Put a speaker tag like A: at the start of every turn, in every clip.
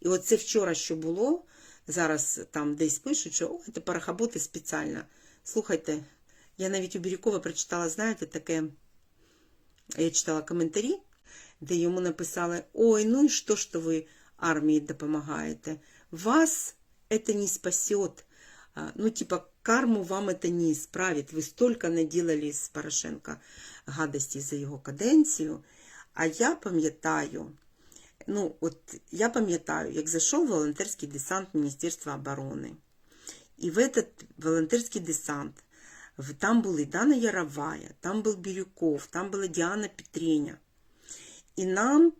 A: І оце вчора, що було, зараз там десь пишуть, що о, це парахаботи спеціально. Слухайте, я навіть у Бірюкова прочитала, знаєте, таке, я читала коментарі, де йому написали: Ой, ну і що, що ви армії допомагаєте? Вас это не спасет. А, Ну, типа, карму вам это не исправит. Вы столько наделали з Порошенка гадості за його каденцію. А я пам'ятаю, ну, от я пам'ятаю, як зайшов волонтерський десант Міністерства оборони. І в этот волонтерський десант там були Дана Яровая, там був Бірюков, там була Діана Петреня. І нам,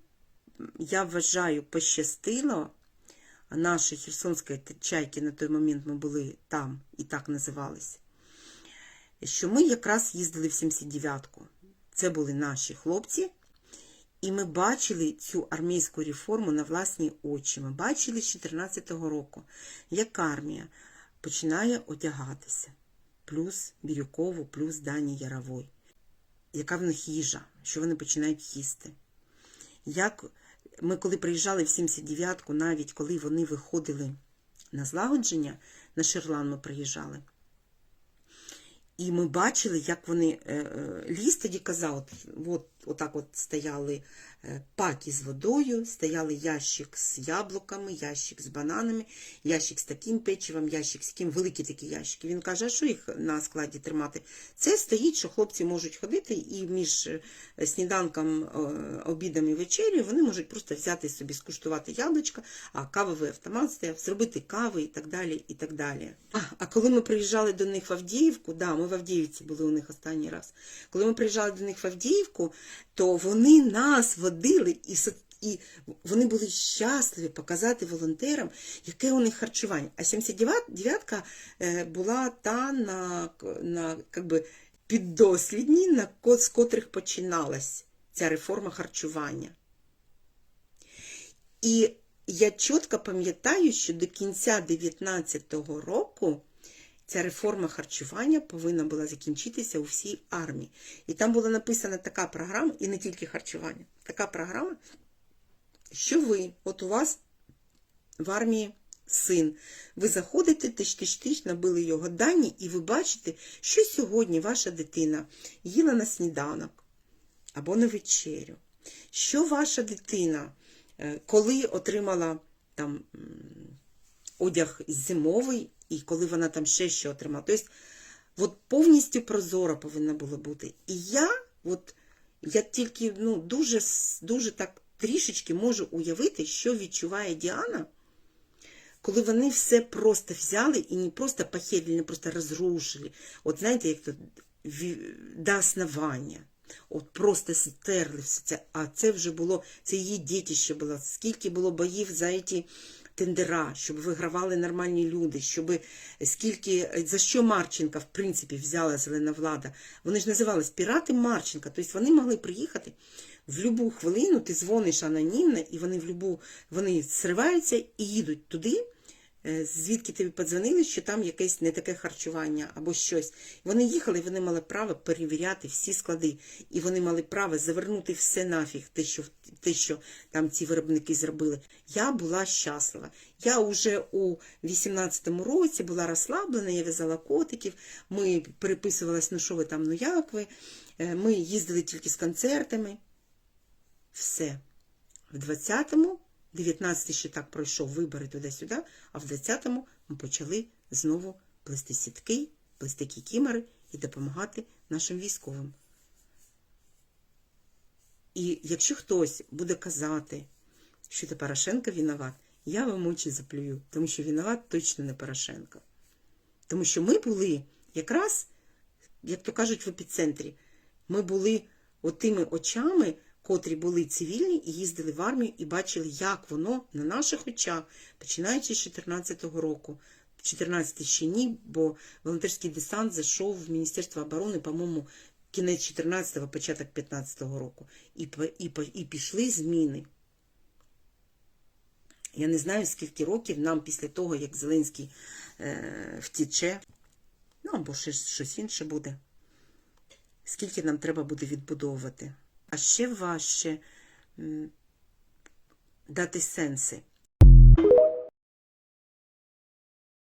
A: я вважаю, пощастило, наші Херсонської чайки на той момент ми були там і так називались, що ми якраз їздили в 79-ку. Це були наші хлопці, і ми бачили цю армійську реформу на власні очі. Ми бачили з 14-го року, як армія починає одягатися. Плюс Бірюкову, плюс Дані Яровой. Яка в них їжа, що вони починають їсти. Як ми коли приїжджали в 79-ку, навіть коли вони виходили на злагодження, на Шерлан ми приїжджали. І ми бачили, як вони е, е, ліс тоді казав, от, от, отак от стояли е, паки з водою, стояли ящик з яблуками, ящик з бананами, ящик з таким печивом, ящик з таким, великі такі ящики. Він каже, а що їх на складі тримати? Це стоїть, що хлопці можуть ходити і між е, сніданком, обідом і вечерю вони можуть просто взяти собі, скуштувати яблучка, а кавовий автомат стояв, зробити кави і так далі. і так далі. А, а коли ми приїжджали до них в Авдіївку, да, ми в Авдіївці були у них останній раз. Коли ми приїжджали до них в Авдіївку, то вони нас водили і і вони були щасливі показати волонтерам, яке у них харчування. А 79-ка е, була та на, на как би, піддослідні, на з котрих починалась ця реформа харчування. І я чітко пам'ятаю, що до кінця 19-го року ця реформа харчування повинна була закінчитися у всій армії. І там була написана така програма, і не тільки харчування, така програма, що ви, от у вас в армії син, ви заходите, тиш-тиш-тиш, набили його дані, і ви бачите, що сьогодні ваша дитина їла на сніданок або на вечерю. Що ваша дитина, е, коли отримала там одяг зимовий, і коли вона там ще що отримала. Тобто, от повністю прозоро повинна була бути. І я, от, я тільки ну, дуже, дуже так трішечки можу уявити, що відчуває Діана, коли вони все просто взяли і не просто похерили, не просто розрушили. От знаєте, як то до основання. От просто стерли все це. А це вже було, це її дітище було. Скільки було боїв за ці тендера, щоб вигравали нормальні люди, щоб скільки за що Марченка, в принципі, взяла зелена влада. Вони ж називались пірати Марченка. Тобто вони могли приїхати в будь-яку хвилину, ти дзвониш анонімно, і вони в любу, вони зриваються і їдуть туди, звідки тобі подзвонили, що там якесь не таке харчування або щось. Вони їхали, вони мали право перевіряти всі склади. І вони мали право завернути все нафіг, те, що, те, що там ці виробники зробили. Я була щаслива. Я вже у 18-му році була розслаблена, я в'язала котиків, ми переписувалися, ну що ви там, ну як ви. Е, Ми їздили тільки з концертами. Все. В 20-му, 19-й ще так пройшов вибори туди-сюди, а в 20-му ми почали знову плести сітки, плести кікімори і допомагати нашим військовим. І якщо хтось буде казати, що це Порошенко виноват, я вам очі заплюю, тому що виноват точно не Порошенко. Тому що ми були якраз, як то кажуть, в епіцентрі. Ми були отими очами, котрі були цивільні і їздили в армію, і бачили, як воно на наших очах, починаючи з 2014 року. 14 ще ні, бо волонтерський десант зайшов в Міністерство оборони, по-моєму, кінець 14-го, початок 15-го року. І, і, і пішли зміни. Я не знаю, скільки років нам після того, як Зеленський е, втіче, ну або ще щось інше буде, скільки нам треба буде відбудовувати. А ще важче дати сенси.